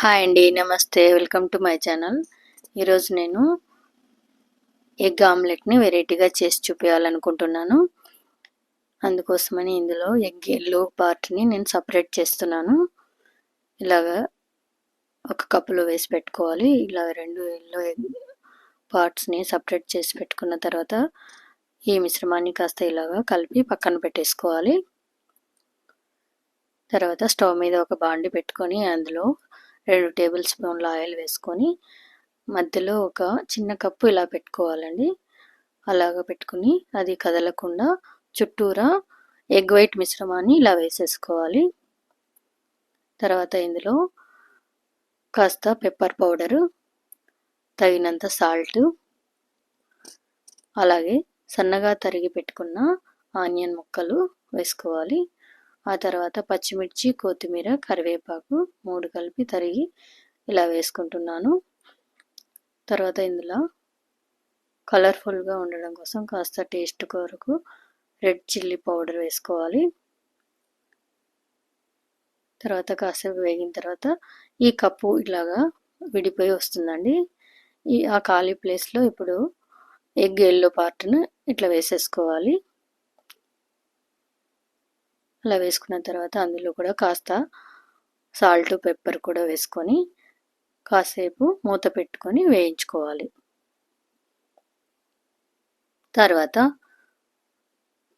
Hi అండి నమస్తే welcome to my channel ఈరోజు నేను ఎగ్ ఆమ్లెట్ని వెరైటీగా చేసి చూపించాలనుకుంటున్నాను అందుకోసమని ఇందులో ఎగ్ ఎల్లో పార్ట్ని నేను సపరేట్ చేస్తున్నాను. ఇలాగా ఒక కప్పులో వేసి పెట్టుకోవాలి. ఇలా రెండు ఎల్లో ఎగ్ పార్ట్స్ని సపరేట్ చేసి పెట్టుకున్న తర్వాత ఈ మిశ్రమాన్ని కాస్త ఇలాగా కలిపి పక్కన పెట్టేసుకోవాలి. తర్వాత స్టవ్ మీద ఒక బాండి పెట్టుకొని అందులో రెండు టేబుల్ స్పూన్ల ఆయిల్ వేసుకొని మధ్యలో ఒక చిన్న కప్పు ఇలా పెట్టుకోవాలండి. అలాగ పెట్టుకుని అది కదలకుండా చుట్టూరా ఎగ్ వైట్ మిశ్రమాన్ని ఇలా వేసేసుకోవాలి. తర్వాత ఇందులో కాస్త పెప్పర్ పౌడరు తగినంత సాల్ట్ అలాగే సన్నగా తరిగి పెట్టుకున్న ఆనియన్ ముక్కలు వేసుకోవాలి. ఆ తర్వాత పచ్చిమిర్చి కొత్తిమీర కరివేపాకు మూడు కలిపి తరిగి ఇలా వేసుకుంటున్నాను. తర్వాత ఇందులో కలర్ఫుల్గా ఉండడం కోసం కాస్త టేస్ట్ కొరకు రెడ్ చిల్లీ పౌడర్ వేసుకోవాలి. తర్వాత కాసేపు వేగిన తర్వాత ఈ కప్పు ఇలాగా విడిపోయి వస్తుందండి. ఈ ఆ ఖాళీ ప్లేస్లో ఇప్పుడు ఎగ్ ఎల్లో పార్ట్ను ఇట్లా వేసేసుకోవాలి. అలా వేసుకున్న తర్వాత అందులో కూడా కాస్త సాల్ట్ పెప్పర్ కూడా వేసుకొని కాసేపు మూత పెట్టుకొని వేయించుకోవాలి. తర్వాత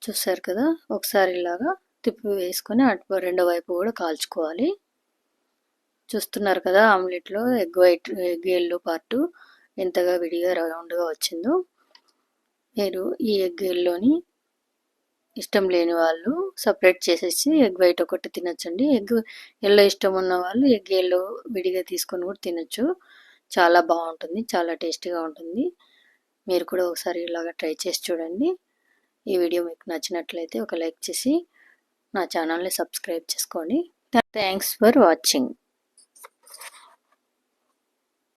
చూసారు కదా ఒకసారి ఇలాగా తిప్పి వేసుకొని అటు రెండో వైపు కూడా కాల్చుకోవాలి. చూస్తున్నారు కదా ఆమ్లెట్లో egg white egg yellow part ఎంతగా విడిగా రౌండ్గా వచ్చిందో. మీరు ఈ ఎగ్ ఎల్లోని ఇష్టం లేని వాళ్ళు సపరేట్ చేసేసి ఎగ్ వైట్ ఒకటి తినొచ్చండి. ఎగ్ ఎల్లో ఇష్టం ఉన్న వాళ్ళు ఎగ్ ఎల్లో విడిగా తీసుకొని కూడా తినొచ్చు. చాలా బాగుంటుంది చాలా టేస్టీగా ఉంటుంది. మీరు కూడా ఒకసారి ఇలాగా ట్రై చేసి చూడండి. ఈ వీడియో మీకు నచ్చినట్లయితే ఒక లైక్ చేసి నా ఛానల్ని సబ్స్క్రైబ్ చేసుకోండి. Thanks for watching.